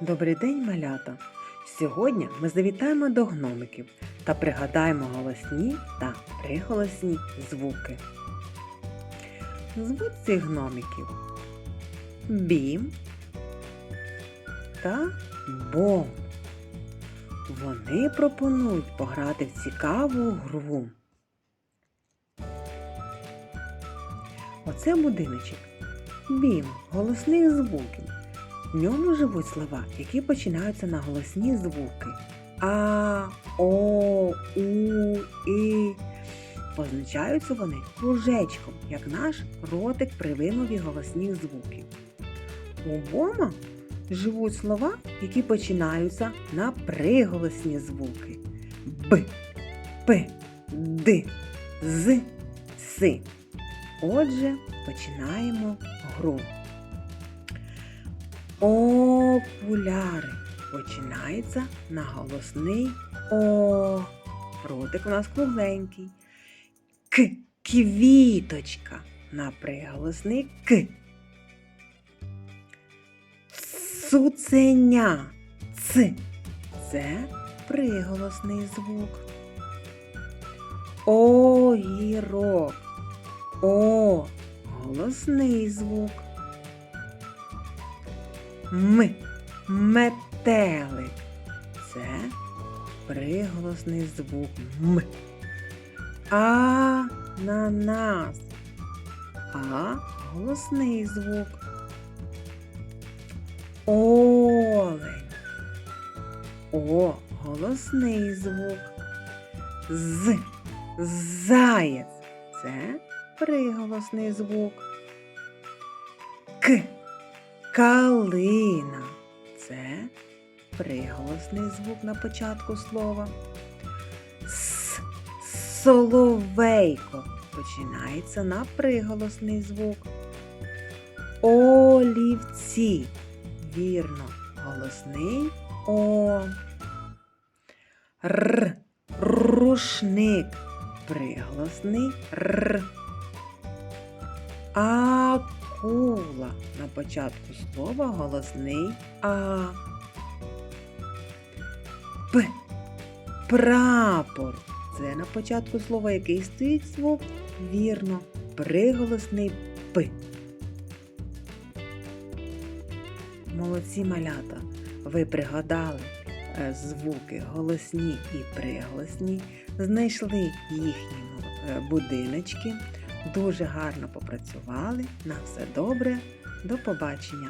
Добрий день, малята! Сьогодні ми завітаємо до гномиків та пригадаємо голосні та приголосні звуки. Звуть цих гномиків Бім та Бом. Вони пропонують пограти в цікаву гру. Оце будиночок. Бім голосних звуків. В ньому живуть слова, які починаються на голосні звуки. А, О, У, І. Позначаються вони кружечком, як наш ротик при вимові голосних звуків. У бома живуть слова, які починаються на приголосні звуки. Б, П, Д, З, С. Отже, починаємо гру. Окуляри починається на голосний О. Ротик у нас кругленький. К. Квіточка на приголосний К. Цуценя. Ц. Це приголосний звук. Огірок. О. Голосний звук. М. Метелик. Це приголосний звук М. А на нас. А голосний звук. Олень. О голосний звук. З. Заєць. Це приголосний звук. К. Калина. Це приголосний звук на початку слова. С. Соловейко. Починається на приголосний звук. Олівці. Вірно. Голосний О. Р. Рушник. Приголосний Р. Акула. На початку слова голосний А. П. Прапор. Це на початку слова який стоїть звук? Вірно. Приголосний П. Молодці малята. Ви пригадали е, звуки голосні і приголосні, знайшли їхні е, будиночки, дуже гарно попрацювали. На все добре. До побачення!